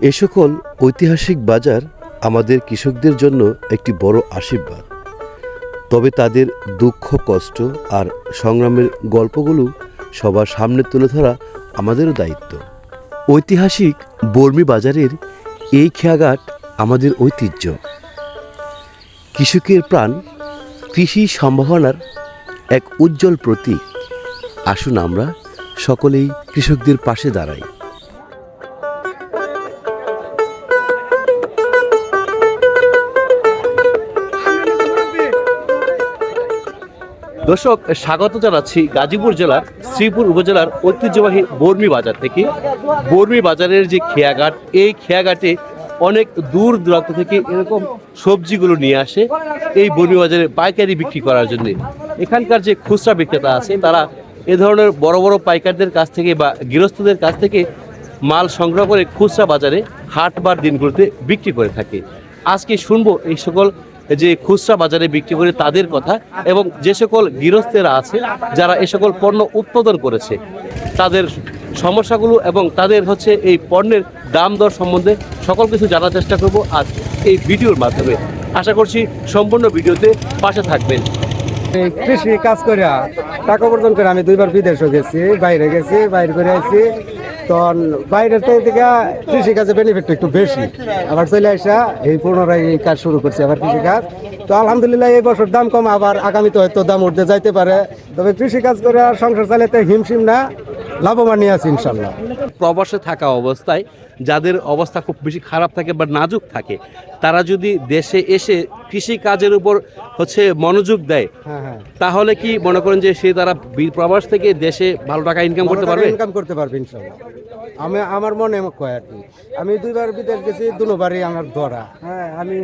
এ সকল ঐতিহাসিক বাজার আমাদের কৃষকদের জন্য একটি বড় আশীর্বাদ। তবে তাদের দুঃখ, কষ্ট আর সংগ্রামের গল্পগুলো সবার সামনে তুলে ধরা আমাদেরও দায়িত্ব। ঐতিহাসিক বর্মি বাজারের এই খেয়াঘাট আমাদের ঐতিহ্য। কৃষকের প্রাণ কৃষি সম্ভাবনার এক উজ্জ্বল প্রতীক। আসুন আমরা সকলেই কৃষকদের পাশে দাঁড়াই। দর্শক, স্বাগত জানাচ্ছি গাজীপুর জেলার শ্রীপুর উপজেলার ঐতিহ্যবাহী বর্মি বাজার থেকে। বর্মি বাজারের যে খেয়াঘাট, এই খেয়াঘাটে অনেক দূর দূরান্ত থেকে এরকম সবজিগুলো নিয়ে আসে এই বর্মি বাজারে পাইকারি বিক্রি করার জন্য। এখানকার যে খুচরা বিক্রেতা আছে, তারা এ ধরনের বড় বড় পাইকারদের কাছ থেকে বা গৃহস্থদের কাছ থেকে মাল সংগ্রহ করে খুচরা বাজারে হাট বার দিনগুলোতে বিক্রি করে থাকে। আজকে শুনব এই সকল যে খুচরা বাজারে বিক্রি করে তাদের কথা এবং যে সকল গৃহস্থেরা আছে, যারা এ সকল পণ্য উৎপাদন করেছে, তাদের সমস্যাগুলো এবং তাদের হচ্ছে এই পণ্যের দাম দর সম্বন্ধে সকল কিছু জানার চেষ্টা করব আজ এই ভিডিওর মাধ্যমে। আশা করছি সম্পূর্ণ ভিডিওতে পাশে থাকবেন। কৃষি কাজ করে টাকা উপার্জন করে আমি দুইবার বিদেশও গেছি, বাইরে গেছি, বাইরে করে আইছি। তখন বাইরের থেকে কৃষি কাজে বেনিফিট একটু বেশি। আবার চলে আসা এই পুনরায় এই কাজ শুরু করছে আবার কৃষি কাজ। তো আলহামদুলিল্লাহ এই বছর দাম কম, আবার আগামীতে হয়তো দাম উঠতে যাইতে পারে। তবে কৃষি কাজ করে আর সংসার চালাতে হিমশিম না। লাভবান নিয়ে আছি ইনশাল্লাহ প্রবাসে থাকা অবস্থায় যাদের অবস্থা খুব বেশি খারাপ থাকে বা নাজুক থাকে তারা যদি দেশে এসে কৃষি কাজের উপর হচ্ছে মনোযোগ দেয় হ্যাঁ হ্যাঁ। তাহলে কি মনে করেন যে সে তারা প্রবাস থেকে দেশে ভালো টাকা ইনকাম করতে পারবে? ইনকাম করতে পারবে ইনশাল্লাহ আমি আমার মনে কয় আর কি আমি দুইবার বিদেশ গেছি দুবারই আমার ধরা। হ্যাঁ আমি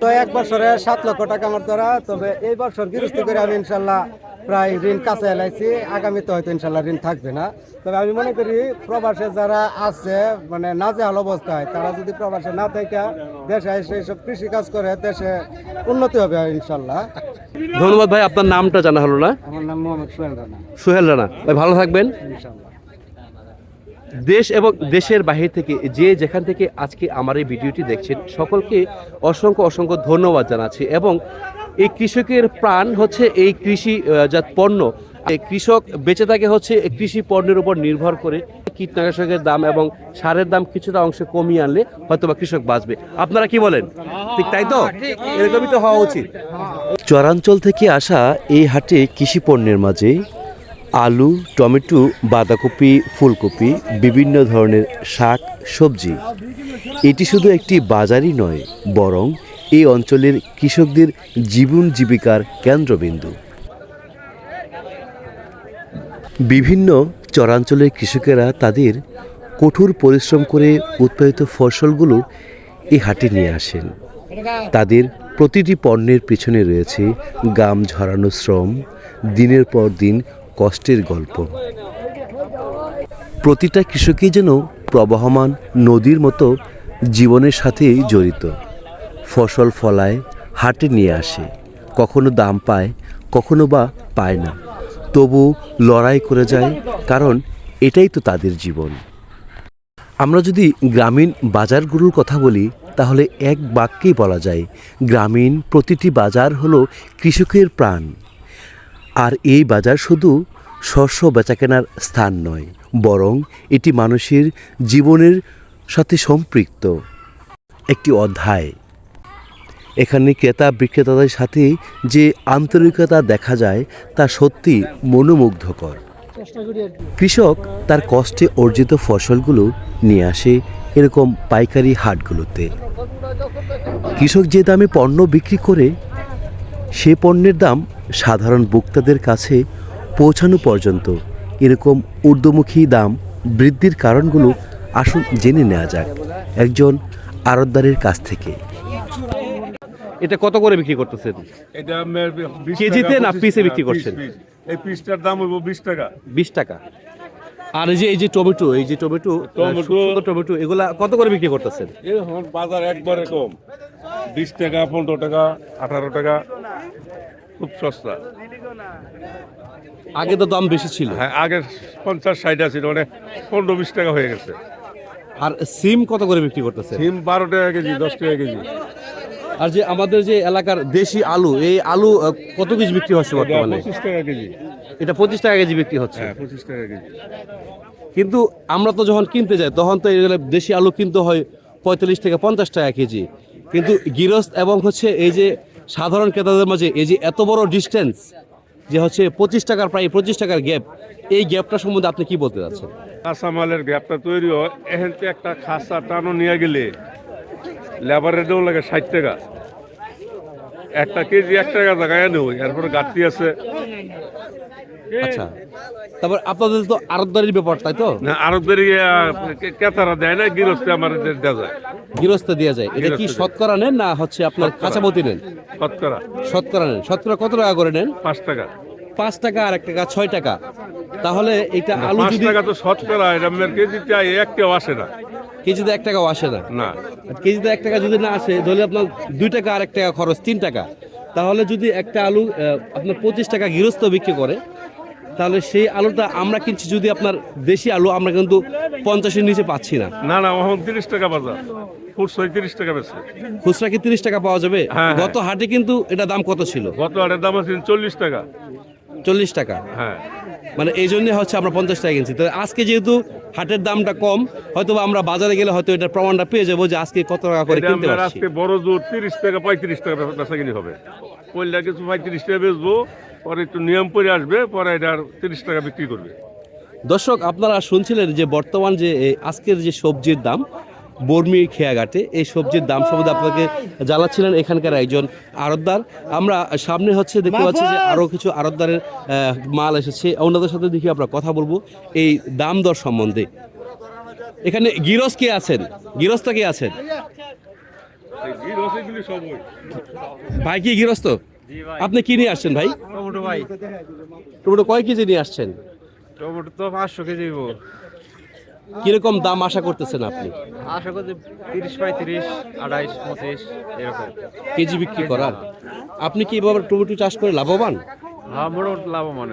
তো এক বছরে সাত লক্ষ টাকা আমার ধরা তবে এই বছর গৃহস্থী করে আমি ইনশাল্লাহ প্রায় ঋণ কাছে এলাইছি। আগামীতে হয়তো ইনশাল্লাহ ঋণ থাকবে না। তবে আমি মনে করি প্রবাসে যারা আছে মানে না নাজেহাল অবস্থায় তারা যদি প্রবাসে না থেকে দেশে এসে সব কৃষি কাজ করে দেশে উন্নতি হবে ইনশাল্লাহ। ধন্যবাদ ভাই আপনার নামটা জানা হলো না? আমার নাম মোহাম্মদ সোহেল রানা। সোহেল রানা। ভাই ভালো থাকবেন। ইনশাল্লাহ। দেশ এবং দেশের বাহির থেকে যে যেখান থেকে আজকে আমার এই ভিডিওটি দেখছেন সকলকে অসংখ্য অসংখ্য ধন্যবাদ জানাচ্ছি। এবং এই কৃষকের প্রাণ হচ্ছে এই কৃষি আহ, জাত পণ্য। কৃষক বেঁচে থাকে হচ্ছে কৃষি পণ্যের উপর নির্ভর করে কীটনাশকের দাম এবং সারের দাম কিছুটা অংশে কমিয়ে আনলে হয়তো বা কৃষক বাঁচবে। আপনারা কি বলেন? ঠিক তাই তো? এরকমই তো হওয়া উচিত। চরাঞ্চল থেকে আসা এই হাটে কৃষি পণ্যের মাঝে আলু, টমেটো, বাঁধাকপি, ফুলকপি, বিভিন্ন ধরনের শাক, সবজি। এটি শুধু একটি বাজারই নয়, বরং এই অঞ্চলের কৃষকদের জীবন জীবিকার কেন্দ্রবিন্দু। বিভিন্ন চরাঞ্চলের কৃষকেরা তাদের কঠোর পরিশ্রম করে উৎপাদিত ফসলগুলো এই হাটে নিয়ে আসেন। তাদের প্রতিটি পণ্যের পিছনে রয়েছে গাম ঝরানো শ্রম, দিনের পর দিন কষ্টের গল্প। প্রতিটা কৃষকই যেন প্রবাহমান নদীর মতো জীবনের সাথেই জড়িত। ফসল ফলায়, হাটে নিয়ে আসে। কখনো দাম পায়, কখনো বা পায় না। তবু লড়াই করে যায়, কারণ এটাই তো তাদের জীবন। আমরা যদি গ্রামীণ বাজারগুলোর কথা বলি, তাহলে এক বাক্যেই বলা যায়, গ্রামীণ প্রতিটি বাজার হলো কৃষকের প্রাণ। আর এই বাজার শুধু শস্য বেচাকেনার স্থান নয়, বরং এটি মানুষের জীবনের সাথে সম্পৃক্ত। একটি অধ্যায় এখানে ক্রেতা বিক্রেতাদের সাথে যে আন্তরিকতা দেখা যায় তা সত্যি মনোমুগ্ধকর। কৃষক তার কষ্টে অর্জিত ফসলগুলো নিয়ে আসে এরকম পাইকারি হাটগুলোতে। কৃষক যে দামে পণ্য বিক্রি করে সে পণ্যের দাম সাধারণ ভোক্তাদের কাছে পৌঁছানো পর্যন্ত এরকম ঊর্ধ্বমুখী দাম বৃদ্ধির কারণগুলো আসুন জেনে নেওয়া যাক। একজন আড়তদারের কাছ থেকে। এটা কত করে বিক্রি করতেছেন? এটা কেজিতে না পিসে বিক্রি করছেন? এই পিসটার দাম হইব বিশ টাকা। বিশ টাকা। আর এই যে এই যে টমেটো এই যে টমেটো টমেটো। টমেটো এগুলা কত করে বিক্রি করতেছেন? এখন বাজার একবারে কম। বিশ টাকা পনেরো টাকা আঠারো টাকা। খুব সস্তা। আগে তো দাম বেশি ছিল। হ্যাঁ আগে পঞ্চাশ ষাট আছে মানে পনেরো বিশ টাকা হয়ে গেছে। আর সিম কত করে বিক্রি করতেছে সিম বারো টাকা কেজি দশ টাকা কেজি। আর যে আমাদের যে এলাকার দেশি আলু এই আলু কত কেজি বিক্রি হচ্ছে বর্তমানে? পঁচিশ টাকা কেজি। এটা পঁচিশ টাকা কেজি বিক্রি হচ্ছে। হ্যাঁ পঁচিশ টাকা কেজি। কিন্তু আমরা তো যখন কিনতে যাই তখন তো এগুলো দেশি আলু কিনতে হয় পঁয়তাল্লিশ থেকে পঞ্চাশ টাকা কেজি। কিন্তু গৃহস্থ এবং হচ্ছে এই যে সাধারণ ক্রেতাদের মাঝে এই যে এত বড় ডিস্টেন্স যে হচ্ছে পঁচিশ টাকার প্রায় পঁচিশ টাকার গ্যাপ এই গ্যাপটা সম্বন্ধে আপনি কি বলতে চাচ্ছেন? কাঁচামালের গ্যাপটা তৈরি হয়। এখান থেকে একটা খাসা টানো নিয়ে গেলে লেবারের দেও লাগে ষাট টাকা। একটা কেজি এক টাকা জায়গায় নেই এরপরে গাড়তি আছে। আচ্ছা তারপর আপনাদের তো আরতদারির ব্যাপার তাই তো? না আরবদের দেয় না গৃহস্থে আমার দেওয়া যায়। গৃহস্থ দেওয়া যায়। এটা কি শতকরা নেন না হচ্ছে আপনার কাঁচামতি নেন? শতকরা। শতকরা নেন। শতকরা কত টাকা করে নেন? পাঁচ টাকা। পাঁচ টাকা আর এক টাকা ছয় টাকা। তাহলে এটা আলু টাকা তো শতকরা এটা কেজিতে একটাও আসে না। কেজিতে এক টাকাও আসে না। না। কেজিতে এক টাকা যদি না আসে তাহলে আপনার দুই টাকা আর এক টাকা খরচ তিন টাকা। তাহলে যদি একটা আলু আপনার পঁচিশ টাকা গৃহস্থ বিক্রি করে তাহলে সেই আলুটা আমরা কিনছি যদি আপনার দেশি আলু আমরা কিন্তু পঞ্চাশের নিচে পাচ্ছি না। না না এখন তিরিশ টাকা বাজার। ফুট তিরিশ টাকা বেশি। খুচরা কি তিরিশ টাকা পাওয়া যাবে? হ্যাঁ, গত হাটে কিন্তু এটা দাম কত ছিল? গত আটের দাম আছে চল্লিশ টাকা। চল্লিশ টাকা। হ্যাঁ। মানে এই জন্য হচ্ছে আমরা পঞ্চাশ টাকা কিনছি। তো আজকে যেহেতু হাটের দামটা কম হয়তো আমরা বাজারে গেলে হয়তো এটার প্রমাণটা পেয়ে যাব যে আজকে কত টাকা করে কিনতে পারছি। আজকে বড় জোর তিরিশ টাকা পঁয়ত্রিশ টাকা বেচা কিনি হবে। পয়লা কিছু পঁয়ত্রিশ টাকা বেচবো পরে একটু নিয়ম পরে আসবে পরে এটা তিরিশ টাকা বিক্রি করবে। দর্শক আপনারা শুনছিলেন যে বর্তমান যে আজকের যে সবজির দাম বর্মি খেয়াঘাটে এই সবজির দাম সম্বন্ধে আপনাকে জানাচ্ছিলেন এখানকার একজন আড়তদার। আমরা সামনে হচ্ছে দেখতে পাচ্ছি যে আরও কিছু আড়তদারের আহ, মাল এসেছে। ওনাদের সাথে দেখি আমরা কথা বলব এই দাম দর সম্বন্ধে। এখানে গিরস কে আছেন? গৃহস্থ কে আছেন। ভাই কি গৃহস্থ আপনি কি নিয়ে আসছেন ভাই? টমেটো ভাই। টমেটো কয় কেজি নিয়ে আসছেন? টমেটো তো পাঁচশো কেজি কীরকম দাম আশা করতেছেন আপনি? আশা করতে তিরিশ পঁয়ত্রিশ আড়াইশ পঁচিশ এরকম। কেজি বিক্রি করার। আপনি কি এভাবে টমেটো চাষ করে লাভবান? হ্যাঁ মোটামুটি লাভবান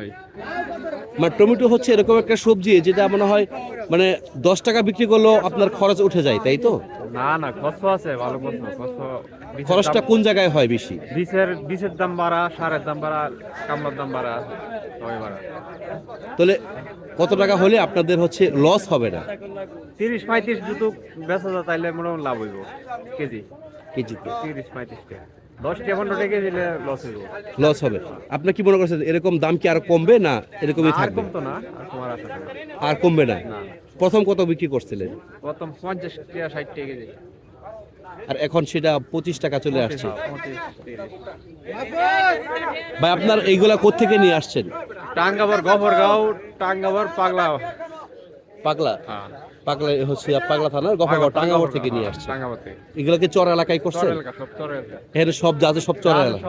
মানে টমেটো হচ্ছে এরকম একটা সবজি যেটা মনে হয় মানে দশ টাকা বিক্রি করলেও আপনার খরচ উঠে যায় তাই তো? না না কষ্ট আছে ভালো কষ্ট কষ্ট খরচটা কোন জায়গায় হয় বেশি? বীজের বীজের দাম বাড়া সারের দাম বাড়া কামলার দাম বাড়া সবাই বাড়া। তাহলে কত টাকা হলে আপনাদের হচ্ছে লস হবে না? তিরিশ পঁয়ত্রিশ জুতো বেচা যায় তাইলে মোটামুটি লাভ হইব কেজি। কেজিতে। তিরিশ পঁয়ত্রিশ টাকা। লস হবে। আপনি কি মনে করছেন এরকম দাম কি আর কমবে না এরকমই থাকবে? না আর কমবে না? প্রথম কত বিক্রি করছিলেন? প্রথম পঞ্চাশ টাকা ষাট টাকা কেজি। আর এখন সেটা পঁচিশ টাকা চলে আসছে। ভাই আপনার এইগুলা কোত্থেকে নিয়ে আসছেন? টাঙ্গাবার গফরগাঁও টাঙ্গাবার পাগলা। পাগলা? হ্যাঁ। পাগলা হচ্ছে পাগলা থানার গফাগড় টাঙ্গাবর থেকে নিয়ে আসছে। এগুলাকে চর এলাকায় করছে এখানে সব যাতে সব চর এলাকা।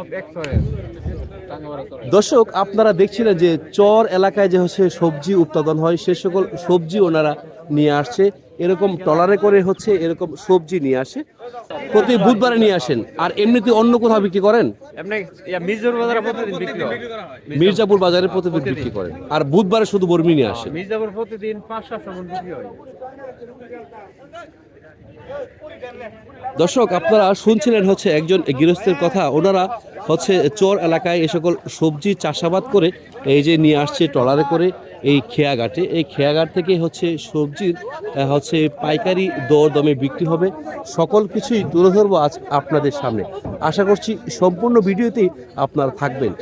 দর্শক আপনারা দেখছিলেন যে চর এলাকায় যে হচ্ছে সবজি উৎপাদন হয় সে সকল সবজি ওনারা নিয়ে আসছে। এরকম টলারে করে হচ্ছে এরকম সবজি নিয়ে আসে। প্রতি বুধবারে নিয়ে আসেন। আর এমনিতে অন্য কোথাও বিক্রি করেন? মির্জাপুর বাজারে প্রতিদিন বিক্রি মির্জাপুর বাজারে প্রতিদিন বিক্রি করেন। আর বুধবারে শুধু বর্মি নিয়ে আসেন। মির্জাপুর প্রতিদিন পাঁচ সাতশো বিক্রি হয়। দর্শক, আপনারা শুনছিলেন হচ্ছে একজন গৃহস্থের কথা। ওনারা হচ্ছে চর এলাকায় এই সকল সবজি চাষাবাদ করে এই যে নিয়ে আসছে ট্রলারে করে এই খেয়াঘাটে। এই খেয়াঘাট থেকে হচ্ছে সবজির হচ্ছে পাইকারি দর দমে বিক্রি হবে। সকল কিছুই তুলে ধরবো আজ আপনাদের সামনে। আশা করছি সম্পূর্ণ ভিডিওতেই আপনারা থাকবেন।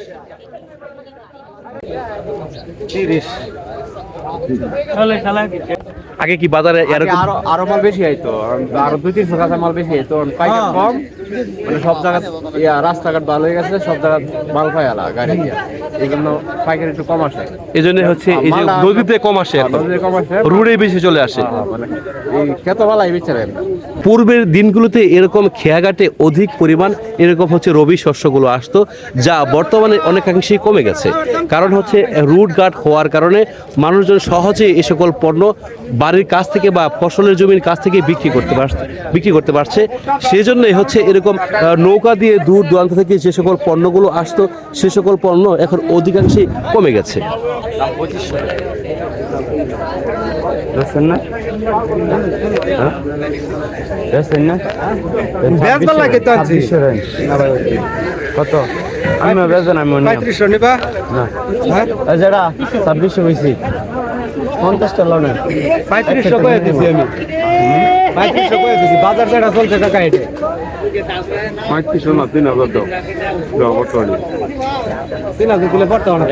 আগে কি বাজারে আরও আরও মাল বেশি হইতো আরও দুই তিনশো কাঁচা মাল বেশি হইতো পাইকার কম। মানে সব জায়গা ইয়া রাস্তাঘাট ভালো হয়ে গেছে সব জায়গা মাল পাই আলা গাড়ি দিয়া। এই জন্য পাইকারি একটু কম আসে। এই জন্য হচ্ছে এই যে নদীতে কম আসে নদীতে কম আসে। রুড়ে বেশি চলে আসে। হ্যাঁ, মানে এই খেত বিচারেন পূর্বের দিনগুলোতে এরকম খেয়াঘাটে অধিক পরিমাণ এরকম হচ্ছে রবি শস্যগুলো আসতো যা বর্তমানে অনেকাংশেই কমে গেছে। কারণ হচ্ছে রুট গার্ড হওয়ার কারণে মানুষজন সহজে এ সকল পণ্য বাড়ির কাছ থেকে বা ফসলের জমির কাছ থেকে বিক্রি করতে পারছে, বিক্রি করতে পারছে। সেই জন্যই হচ্ছে এরকম নৌকা দিয়ে দূর দূরান্ত থেকে যে সকল পণ্যগুলো আসতো, সে সকল পণ্য এখন অধিকাংশই কমে গেছে। বেসেন না? হ্যাঁ? বেসেন না? বেচবার লাগে তো আনছি কত? আমি বেসন আমি পঁয়ত্রিশশো নিবা? না। হ্যাঁ? যেটা ছাব্বিশশো বেশি পঞ্চাশটা লোনে পঁয়ত্রিশশো করে দিছি আমি। পঁয়ত্রিশশো করে দিছি। বাজার যেটা চলছে কাকা এটা পঁয়ত্রিশশো না তিন হাজার দাও দাও বর্তমানে তিন হাজার দিলে বর্তমানে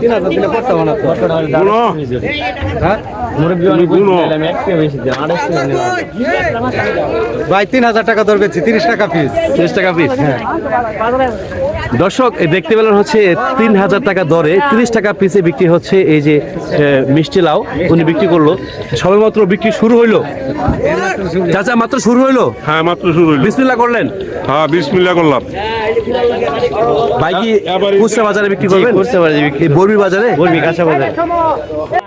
তিন হাজার দিলে পড়তে হবে না তো। গুনো হ্যাঁ? মুরব্বী অনেক গুনো। আমি এক টাকা বেশি দিই আড়াইশো নিলাম ভাই তিন হাজার টাকা দর বেচছি তিরিশ টাকা পিস তিরিশ টাকা পিস দর্শক এই দেখতে পেলেন হচ্ছে তিন হাজার টাকা দরে তিরিশ টাকা পিসে বিক্রি হচ্ছে এই যে মিষ্টি লাউ উনি বিক্রি করল। সবেমাত্র বিক্রি শুরু হইল? চাচা মাত্র শুরু হইল? হ্যাঁ মাত্র শুরু হইল। বিসমিল্লাহ করলেন? হ্যাঁ বিশ মিল্লা করলাম বাইকি এবারে- খুচরা বাজারে বিক্রি করবেন? খুচরা বাজারে বিক্রি বর্মি বাজারে? বলবি কাঁচা বাজার।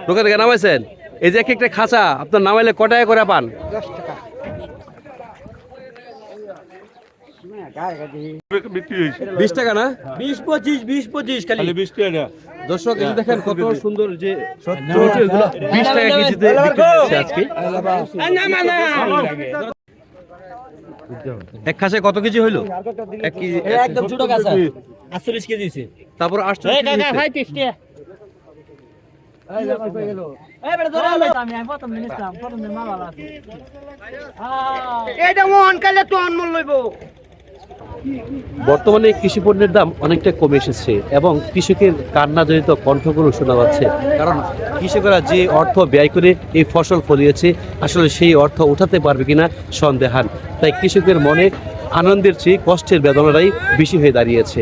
দোকান থেকে নামাইছেন? এই যে এক একটা খাঁচা আপনার নামাইলে কটায় করে পান? বিক্রি হয়েছে বিশ টাকা না? বিশ পঁচিশ বিশ পঁচিশ খালি। বিশ টাকা। দর্শক এই দেখেন কত সুন্দর যে বিশ টাকা কেজিতে আজকে। এক খাসে কত কেজি হইল? এক কেজি একদম ছোট কাঁচা আটচল্লিশ কেজি দিছে তারপর আসছে বর্তমানে কৃষি পণ্যের দাম অনেকটা কমে এসেছে এবং কৃষকের কান্নাজনিত কণ্ঠগুলো শোনা যাচ্ছে। কারণ কৃষকেরা যে অর্থ ব্যয় করে এই ফসল ফলিয়েছে আসলে সেই অর্থ উঠাতে পারবে কিনা সন্দেহান তাই কৃষকের মনে আনন্দের চেয়ে কষ্টের বেদনাটাই বেশি হয়ে দাঁড়িয়েছে।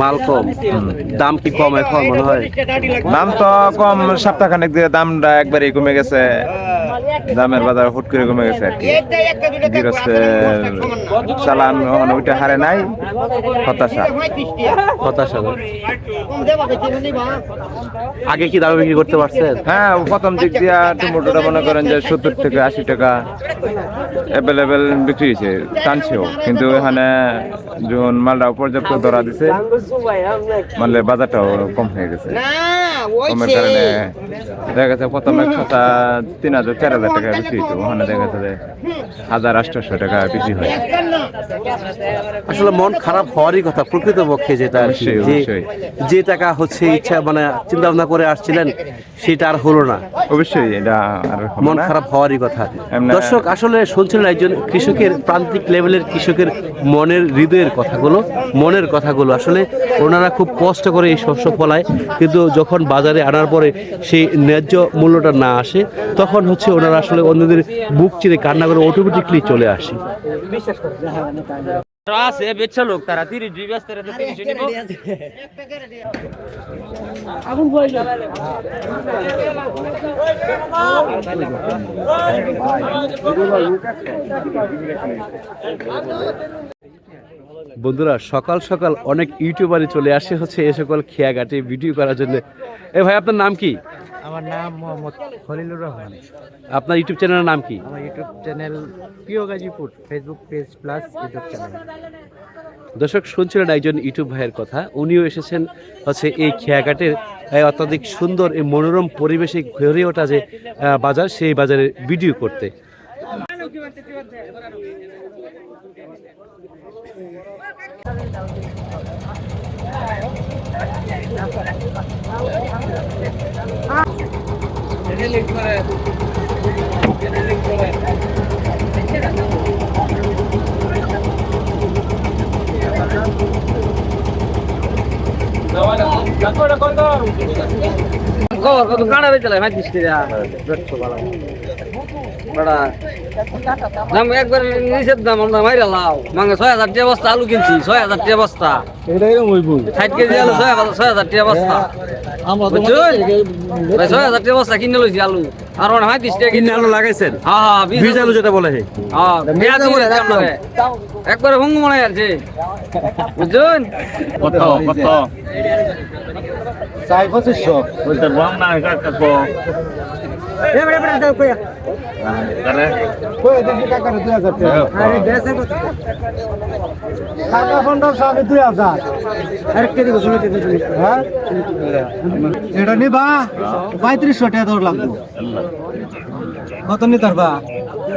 মাল কম, দাম কি কম এখন মনে হয়? দাম তো কম সপ্তাহখানেক দিয়ে দামটা একবারই কমে গেছে। দামের বাজার হুট করে কমে গেছে আর কি। গৃহস্থের চালান ওখানে ওইটা হারে নাই হতাশা। হতাশা আগে কি দামে বিক্রি করতে পারছেন হ্যাঁ প্রথম দিক দিয়া টমেটোটা মনে করেন যে সত্তর থেকে আশি টাকা অ্যাভেলেবেল বিক্রি হয়েছে টানছেও। কিন্তু এখানে যখন মালটা পর্যাপ্ত ধরা দিছে মানে বাজারটাও কম হয়ে গেছে। কমের কারণে দেখা গেছে প্রথম এক খাতা তিন হাজার চার হাজার টাকা বিক্রি হতো ওখানে দেখা হাজার আটশোশো টাকা বিক্রি হয়। আসলে মন খারাপ হওয়ারই কথা প্রকৃতপক্ষে যেটা যে টাকা হচ্ছে ইচ্ছা মানে চিন্তা ভাবনা করে আসছিলেন সেটা আর হলো না। অবশ্যই এটা মন খারাপ হওয়ারই কথা। দর্শক আসলে শুনছিলেন একজন কৃষকের প্রান্তিক লেভেলের কৃষকের মনের হৃদয়ের কথাগুলো মনের কথাগুলো। আসলে ওনারা খুব কষ্ট করে এই শস্য ফলায় কিন্তু যখন বাজারে আনার পরে সেই ন্যায্য মূল্যটা না আসে তখন হচ্ছে ওনারা আসলে অন্যদের বুক চিরে কান্না করে অটোমেটিকলি চলে আসে। আছে বেচা লোক তারা তিরিশ দুই ব্যস্ত তিরিশ নিব বন্ধুরা সকাল সকাল অনেক ইউটিউবারই চলে আসে হচ্ছে এ সকল খেয়াঘাটে ভিডিও করার জন্য। এ ভাই আপনার নাম কি? আমার নাম মোহাম্মদ খলিলুর রহমান। আপনার ইউটিউব চ্যানেলের নাম কি? আমার ইউটিউব চ্যানেল প্রিয় Gazipur Facebook page plus YouTube channel দর্শক শুনছিলেন একজন ইউটিউব ভাইয়ের কথা। উনিও এসেছেন হচ্ছে এই খেয়াঘাটের অত্যাধিক সুন্দর এই মনোরম পরিবেশে ঘুরে ওঠা যে বাজার সেই বাজারে ভিডিও করতে। কত কানা বেচলে ভাই দিস বড়া দাম একবার নিষেধ দাম আমরা মাইরা লাও। ছয় হাজার টাকা বস্তা আলু কিনছি ছয় হাজার টাকা বস্তা। ষাট কেজি আলু ছয় হাজার ছয় হাজার টাকা বস্তা? ভাই, ছয় হাজার টাকা বস্তা কিনে লইছি আলু। আর মনে হয় তিরিশ টাকা কিনে কিনে আলু লাগাইছেন? হ্যাঁ হ্যাঁ বীজ আলু। যেটা বলে হ্যাঁ করে দিই আপনাকে একবারে হুঙ্গু মনে আছে বুঝছেন? কত কত? চাই পঁচিশশো। বলতে বল না কত শুনে হ্যাঁ? এটা নিবা? পঁয়ত্রিশশো টাকা তোর লাগবে কত নি তারবা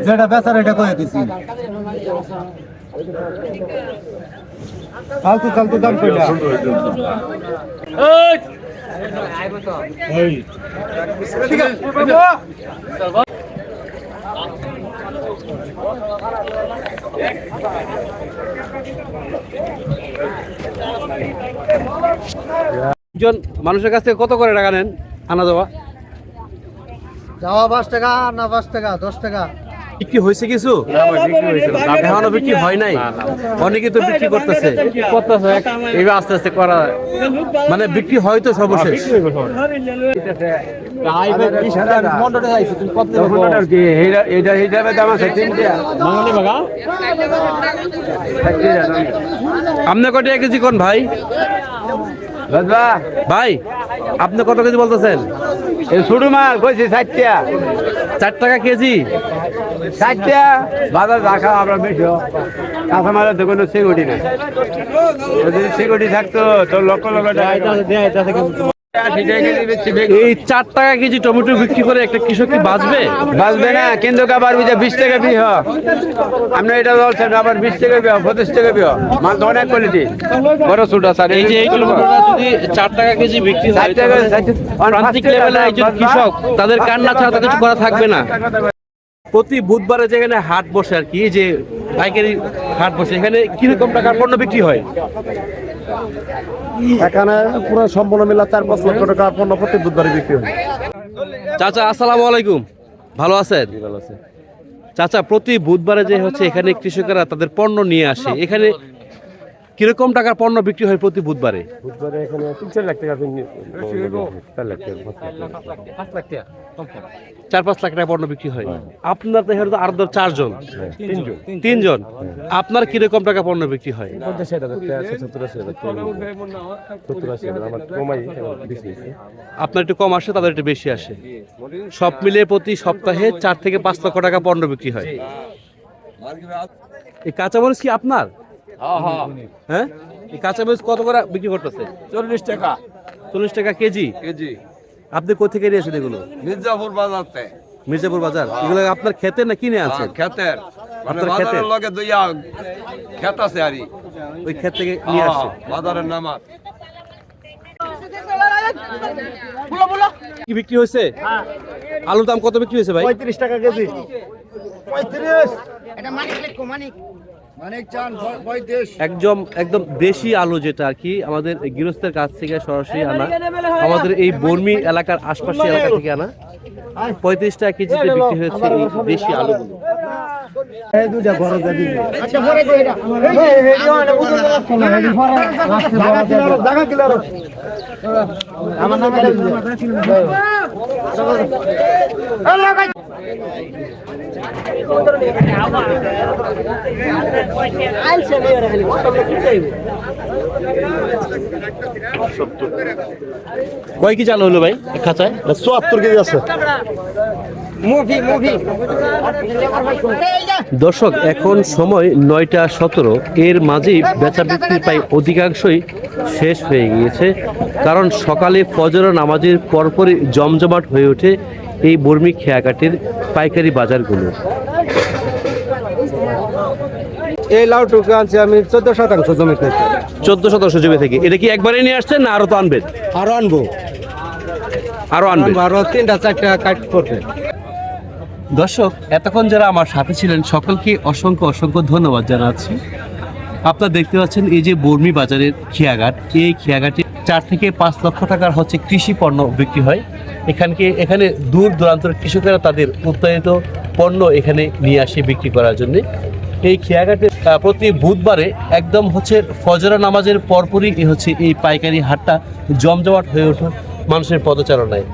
যেটা বেচার এটা কয়ে দিছি। ফালতু ফালতু দাম কইলা একজন মানুষের কাছ থেকে কত করে টাকা নেন? আনা যাওয়া যাওয়া পাঁচ টাকা না পাঁচ টাকা, দশ টাকা। বিক্রি হয়েছে কিছু? এখনও বিক্রি হয় নাই? অনেকে তো বিক্রি করতেছে। করতেছে এবার আস্তে আস্তে করা মানে বিক্রি হয় তো সর্বশেষ। আপনি কত টাকা কেজি কোন ভাই? ভাই আপনি কত কেজি বলতেছেন? ছোট মাল কইছি ষাটটা চার টাকা কেজি? ষাটটা বাজার রাখা আমরা বেশি কাঁচা মালের তো কোনো সিকিউরিটি নেই। যদি সিকিউরিটি থাকতো তো লক্ষ লক্ষ টাকা এই চার টাকা কেজি টমেটো বিক্রি করে একটা কৃষক কি বাঁচবে? বাঁচবে না কিন্তু আবার বুঝে বিশ টাকা বিহ। আপনি এটা বলছেন আবার বিশ টাকা বিহ পঁচিশ টাকা বিহ। মাল তো অনেক কোয়ালিটি বড় ছোট স্যার এই যে এইগুলো যদি চার টাকা কেজি বিক্রি ষাট টাকা প্রান্তিক লেভেলে একজন কৃষক তাদের কান্না ছাড়া তাদের কিছু করা থাকবে না। প্রতি বুধবারে যেখানে হাট বসে আর কি এই যে পাইকারি হাট বসে এখানে কীরকম টাকার পণ্য বিক্রি হয়? এখানে পুরো সম্পূর্ণ মিলা চার পাঁচ লক্ষ টাকার পণ্য প্রতি বুধবারে বিক্রি হয়। চাচা আসসালামু আলাইকুম। ভালো আছেন? চাচা প্রতি বুধবারে যে হচ্ছে এখানে কৃষকেরা তাদের পণ্য নিয়ে আসে এখানে কীরকম টাকার পণ্য বিক্রি হয় প্রতি বুধবারে? বুধবারে এখানে তিন চার লাখ টাকা চার লাখ টাকা। চার পাঁচ লাখ টাকা পণ্য বিক্রি হয়। আপনার তো এখানে তো ধর চারজন তিনজন। তিনজন। আপনার কীরকম টাকা পণ্য বিক্রি হয়? আপনার একটু কম আসে তাদের একটু বেশি আসে। সব মিলিয়ে প্রতি সপ্তাহে চার থেকে পাঁচ লক্ষ টাকা পণ্য বিক্রি হয়। এই কাঁচামরিচ কি আপনার? হ্যাঁ এই কাঁচামরিচ কত করে বিক্রি করতেছে? চল্লিশ টাকা। চল্লিশ টাকা কেজি? কেজি। আপনি কোথা থেকে নিয়েছেন এগুলো? মির্জাপুর বাজারতে মির্জাপুর বাজার? এগুলো আপনার খেতে না কিনে আছেন? ক্ষেতের। মানে? বাজারের লগে দুইয়া ক্ষেত আছে আরই ওই ক্ষেত থেকে নিয়ে আসছেন? বাজারের নামাজ কি বিক্রি হয়েছে? আলুর দাম কত বিক্রি হয়েছে ভাই? পঁয়ত্রিশ টাকা কেজি। পঁয়ত্রিশ। একদম একদম দেশি আলু যেটা আর কি, আমাদের গৃহস্থের কাছ থেকে সরাসরি আনা। আমাদের এই বর্মি এলাকার আশপাশে এলাকা থেকে আনা। পঁয়ত্রিশ টাকা কেজিতে বিক্রি হয়েছে এই দেশি আলুগুলো। কয় কি চাল হলো ভাই? খাঁচায়? চুয়াত্তর কেজি আছে। দর্শক এখন সময় নয়টা সতেরো। এর মাঝেই বেচা বিক্রি প্রায় অধিকাংশই শেষ হয়ে গিয়েছে। কারণ সকালে ফজর নামাজের পরপরই জমজমাট হয়ে ওঠে এই বর্মি খেয়াঘাটের পাইকারি বাজারগুলো। এই লাউটুকু আনছি আমি চোদ্দ শতাংশ জমি থেকে চোদ্দ শতাংশ জমি থেকে। এটা কি একবারে নিয়ে আসছেন না আরও তো আনবেন? আরও আনব। আরও আনবেন আরও তিনটা চারটা কাট করবে দর্শক এতক্ষণ যারা আমার সাথে ছিলেন সকলকে অসংখ্য অসংখ্য ধন্যবাদ জানাচ্ছি। আপনারা দেখতে পাচ্ছেন এই যে বর্মি বাজারের খেয়াঘাট। এই খেয়াঘাটে চার থেকে পাঁচ লক্ষ টাকার হচ্ছে কৃষি পণ্য বিক্রি হয়। এখানকে এখানে দূর দূরান্তের কৃষকেরা তাদের উৎপাদিত পণ্য এখানে নিয়ে আসে বিক্রি করার জন্য। এই খেয়াঘাটে প্রতি বুধবারে একদম হচ্ছে ফজরা নামাজের পরপরই হচ্ছে এই পাইকারি হাটটা জমজমাট হয়ে ওঠে। মানুষের পদচারণায়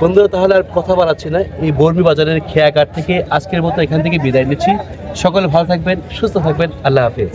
বন্ধুরা, তাহলে আর কথা বাড়াচ্ছি না। এই বর্মি বাজারের খেয়াঘাট থেকে আজকের মতো এখান থেকে বিদায় নিচ্ছি। সকলে ভালো থাকবেন, সুস্থ থাকবেন। আল্লাহ হাফিজ।